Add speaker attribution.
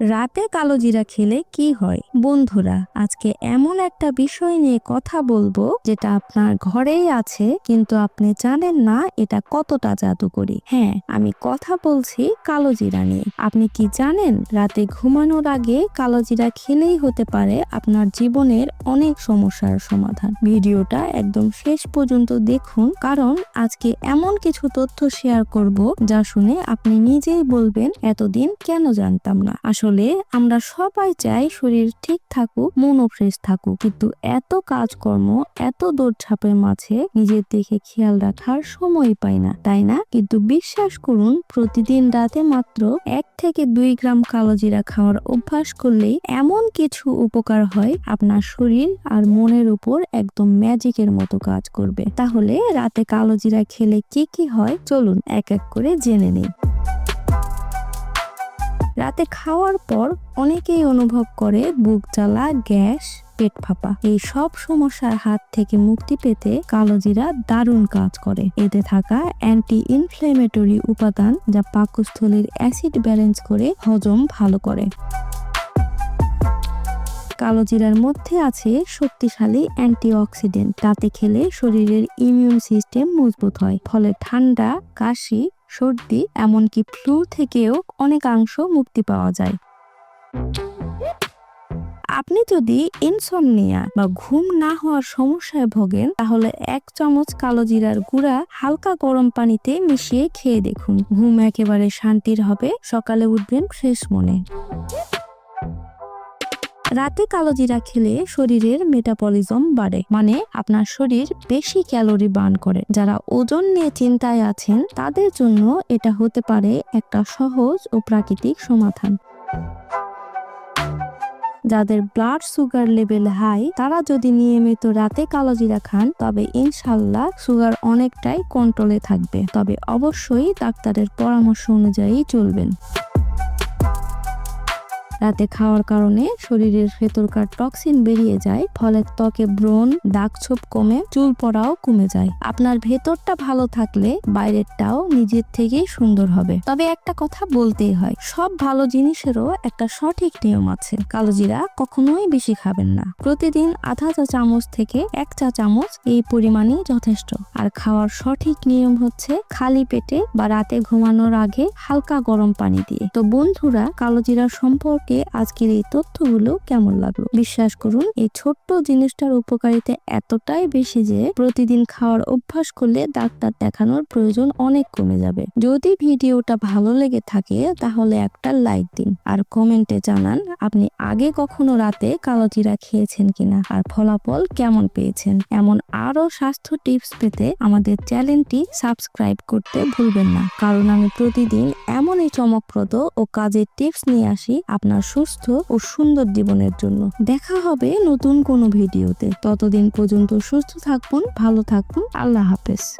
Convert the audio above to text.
Speaker 1: রাতে কালো জিরা খেলে কি হয়? বন্ধুরা, আজকে এমন একটা বিষয় নিয়ে কথা বলব যেটা আপনার ঘরেই আছে, কিন্তু আপনি জানেন না এটা কতটা জাদুকরি। হ্যাঁ আমি কথা বলছি কালো জিরা নিয়ে। আপনি কি জানেন, রাতে ঘুমানোর আগে কালো জিরা খেলেই হতে পারে আপনার জীবনের অনেক সমস্যার সমাধান। ভিডিওটা একদম শেষ পর্যন্ত দেখুন, কারণ আজকে এমন কিছু তথ্য শেয়ার করব যা শুনে আপনি নিজেই বলবেন, এতদিন কেন জানতাম না? আসলে আমরা সবাই চাই শরীর ঠিক থাকুক, মনও ফ্রেশ থাকুক। কিন্তু এত কাজকর্ম, এত দৌড়ঝাঁপের মাঝে নিজের দেখে খেয়াল রাখার সময় পাই না, তাই না? কিন্তু বিশ্বাস করুন, প্রতিদিন রাতে মাত্র এক থেকে দুই গ্রাম কালো জিরা খাওয়ার অভ্যাস করলেই এমন কিছু উপকার হয়, আপনার শরীর আর মনের উপর একদম ম্যাজিকের মতো কাজ করবে। তাহলে রাতে কালো জিরা খেলে কি কি হয়? চলুন এক এক করে জেনে নিই। রাতে খাওয়ার পর অনেকেই অনুভব করে বুক জ্বালা, গ্যাস, পেট ফাঁপা। এই সব সমস্যার হাত থেকে মুক্তি পেতে কালোজিরা দারুণ কাজ করে। এতে থাকা অ্যান্টি ইনফ্লেমেটরি উপাদান যা পাকস্থলীর অ্যাসিড ব্যালেন্স করে হজম ভালো করে। কালো জিরার মধ্যে আছে শক্তিশালী অ্যান্টিঅক্সিডেন্ট। তাতে খেলে শরীরের ইমিউন সিস্টেম মজবুত হয়। ফলে ঠান্ডা, কাশি সর্দি, এমনকি ফ্লু থেকেও অনেকাংশ মুক্তি পাওয়া যায়। আপনি যদি ইনসমনিয়া বা ঘুম না হওয়ার সমস্যায় ভোগেন, তাহলে এক চামচ কালো জিরার গুঁড়া হালকা গরম পানিতে মিশিয়ে খেয়ে দেখুন। ঘুম একেবারে শান্তির হবে, সকালে উঠবেন ফ্রেশ মনে। রাতে কালো জিরা খেলে শরীরের মেটাবলিজম বাড়ে মানে আপনার শরীর বেশি ক্যালোরি বার্ন করে। যারা ওজন নিয়ে চিন্তায় আছেন, তাদের জন্য এটা হতে পারে একটা সহজ ও প্রাকৃতিক সমাধান। যাদের ব্লাড সুগার লেভেল হাই তারা যদি নিয়মিত রাতে কালো জিরা খান, তবে ইনশাল্লাহ সুগার অনেকটাই কন্ট্রোলে থাকবে। তবে অবশ্যই ডাক্তারের পরামর্শ অনুযায়ী চলবেন। রাতে খাওয়ার কারণে শরীরের ভেতরকার টক্সিন বেরিয়ে যায়, ফলে ত্বকে ব্রণ, দাগছোপ কমে, চুল পড়াও কমে যায়। আপনার ভেতরটা ভালো থাকলে বাইরেরটাও নিজের থেকেই সুন্দর হবে। তবে একটা কথা বলতেই হয়, সব ভালো জিনিসেরও একটা সঠিক নিয়ম আছে। কালোজিরা কখনোই বেশি খাবেন না। প্রতিদিন আধা চা চামচ থেকে এক চা চামচ এই পরিমাণই যথেষ্ট। আর খাওয়ার সঠিক নিয়ম হচ্ছে খালি পেটে বা রাতে ঘুমানোর আগে হালকা গরম পানি দিয়ে। তো বন্ধুরা কালোজিরা সম্পর্কে আজকের এই তথ্যগুলো কেমন লাগল? বিশ্বাস করুন, এই ছোট্ট জিনিসটার উপকারিতা এতটাই বেশি যে প্রতিদিন খাওয়ার অভ্যাস করলে ডাক্তার দেখানোর প্রয়োজন অনেক কমে যাবে। যদি ভিডিওটা ভালো লেগে থাকে, তাহলে একটা লাইক দিন আর কমেন্টে জানান, আপনি আগে কখনো রাতে কালো জিরা খেয়েছেন কিনা আর ফলাফল কেমন পেয়েছেন? এমন আরও স্বাস্থ্য টিপস পেতে আমাদের চ্যানেলটি সাবস্ক্রাইব করতে ভুলবেন না। কারণ আমি প্রতিদিন এমনই চমকপ্রদ ও কাজের টিপস নিয়ে আসি, আপনার সুস্থ ও সুন্দর জীবনের জন্য। দেখা হবে নতুন কোনো ভিডিওতে। ততদিন পর্যন্ত সুস্থ থাকুন, ভালো থাকুন। আল্লাহ হাফেজ।